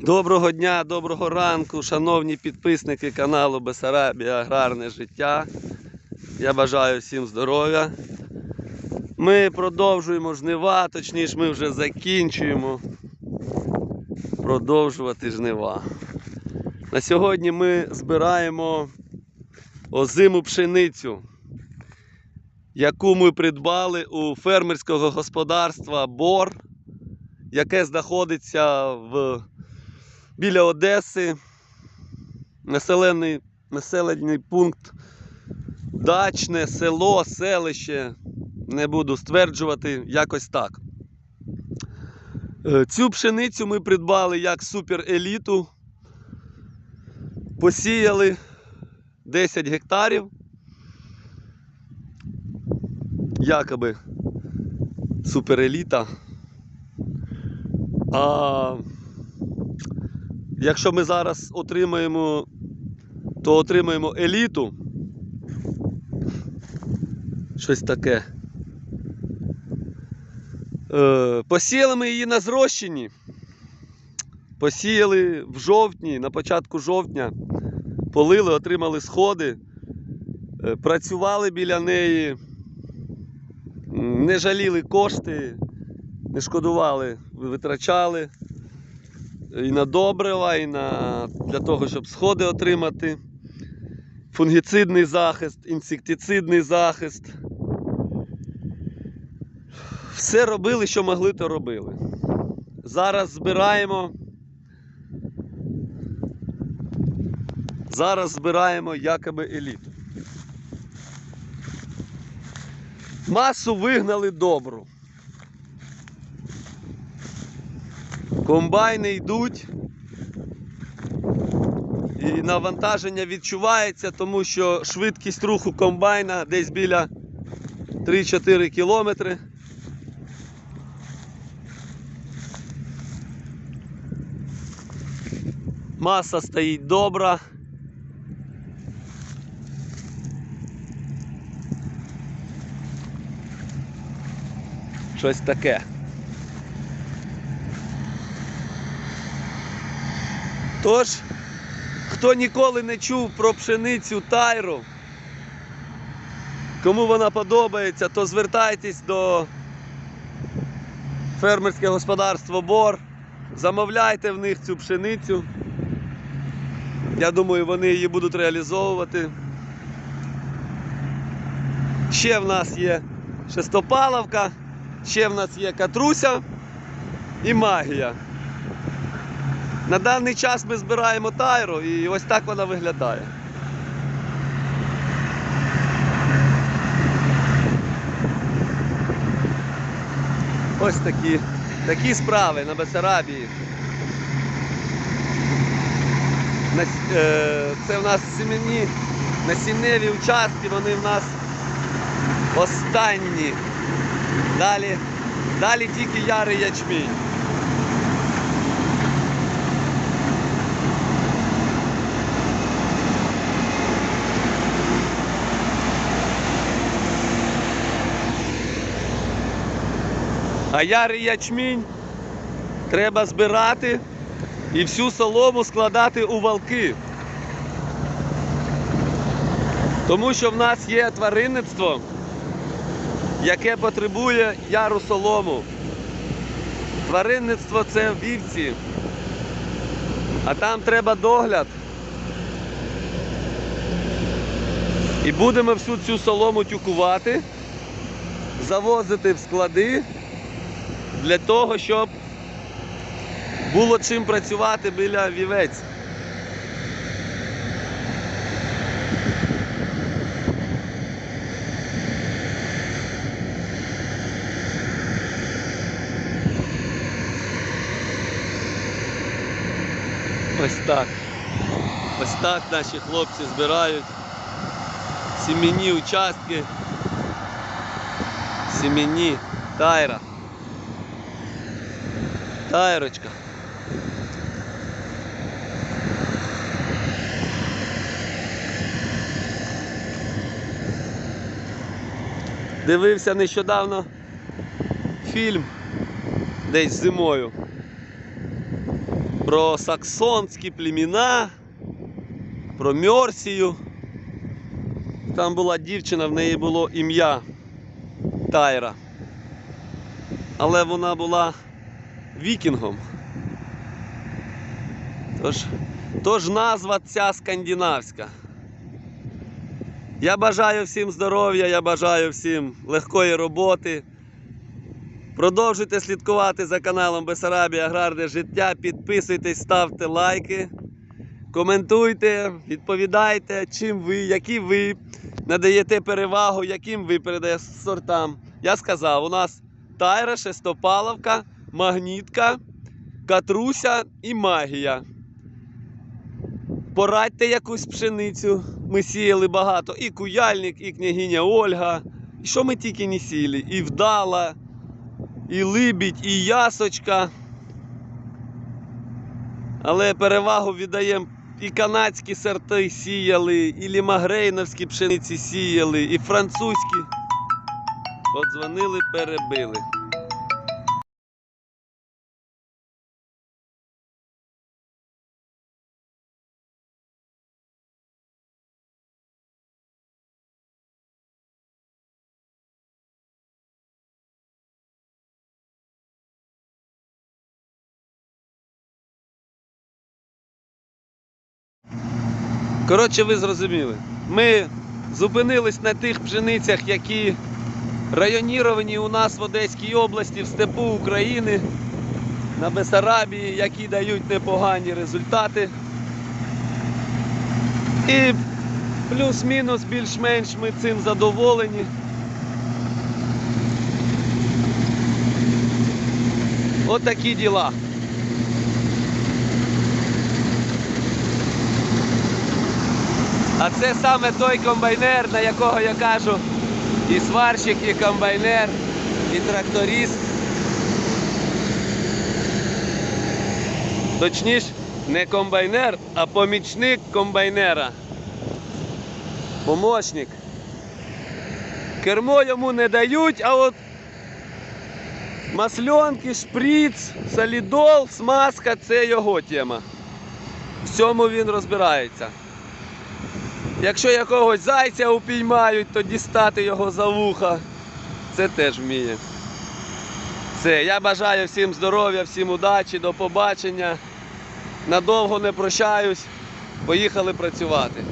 Доброго дня, доброго ранку, шановні підписники каналу Бесарабія Аграрне життя. Я бажаю всім здоров'я. Ми продовжуємо жнива, точніше, ми вже закінчуємо продовжувати жнива. На сьогодні ми збираємо озиму пшеницю, яку ми придбали у фермерського господарства Бор, яке знаходиться в біля Одеси, населений, населений пункт дачне, село, селище. Не буду стверджувати, якось так. Е, Цю пшеницю ми придбали як супереліту. Посіяли 10 гектарів. Якоби супереліта. А Якщо ми зараз отримаємо, то отримаємо еліту. Щось таке. Е, посіяли ми її на зрощенні. Посіяли в жовтні, на початку жовтня, полили, отримали сходи, е, працювали біля неї, не жаліли кошти, не шкодували, витрачали і на добрива, і на, для того, щоб сходи отримати. Фунгіцидний захист, інсектицидний захист. Все робили, що могли, то робили. Зараз збираємо. Зараз збираємо якоби еліту. Масу вигнали добру. Комбайни йдуть. І навантаження відчувається, тому що швидкість руху комбайна десь біля 3-4 кілометри. Маса стоїть добра. Щось таке. Тож, хто ніколи не чув про пшеницю тайру, кому вона подобається, то звертайтесь до фермерське господарство Бор, замовляйте в них цю пшеницю. Я думаю, вони її будуть реалізовувати. Ще в нас є шестопаловка, ще в нас є катруся і магія. На даний час ми збираємо тайру і ось так вона виглядає. Ось такі, такі справи на Бесарабії. Е, це в нас семені, насінневі участки, вони в нас останні. Далі, далі тільки ярий ячмінь. А ярий ячмінь треба збирати і всю солому складати у валки. Тому що в нас є тваринництво, яке потребує яру солому. Тваринництво це вівці, а там треба догляд. І будемо всю цю солому тюкувати, завозити в склади для того, щоб було чим працювати біля вівець. Ось так. Ось так наші хлопці збирають сім'яні участки, сім'яні тайра. Тайрочка. Дивився нещодавно фільм десь зимою. про саксонські племена, про Мерсію. Там була дівчина, в неї було ім'я Тайра. Але вона була вікінгом. Тож, тож назва ця скандинавська. Я бажаю всім здоров'я, я бажаю всім легкої роботи. Продовжуйте слідкувати за каналом Бесарабія Аграрне життя. Підписуйтесь, ставте лайки, коментуйте, відповідайте, чим ви, які ви надаєте перевагу, яким ви передаєте сортам. Я сказав, у нас тайра, шестопаловка, магнітка, катруся і магія. Порадьте якусь пшеницю. Ми сіяли багато. І куяльник, і княгиня Ольга. І що ми тільки не сіяли? І вдала, і либідь, і ясочка. Але перевагу віддаємо і канадські сорти сіяли, і лімагрейновські пшениці сіяли, і французькі. Подзвонили, перебили. Коротше, ви зрозуміли. Ми зупинились на тих пшеницях, які районіровані у нас в Одеській області, в степу України, на Бесарабії, які дають непогані результати. І плюс-мінус більш-менш ми цим задоволені. От такі діла. А це саме той комбайнер, на якого я кажу, і сварщик, і комбайнер, і тракторист. Точніше, не комбайнер, а помічник комбайнера. Помощник. Кермо йому не дають, а от масльонки, шприц, солідол, смазка це його тема. В цьому він розбирається. Якщо якогось зайця упіймають, то дістати його за вуха. Це теж вміє. Все, я бажаю всім здоров'я, всім удачі, до побачення. Надовго не прощаюсь. Поїхали працювати.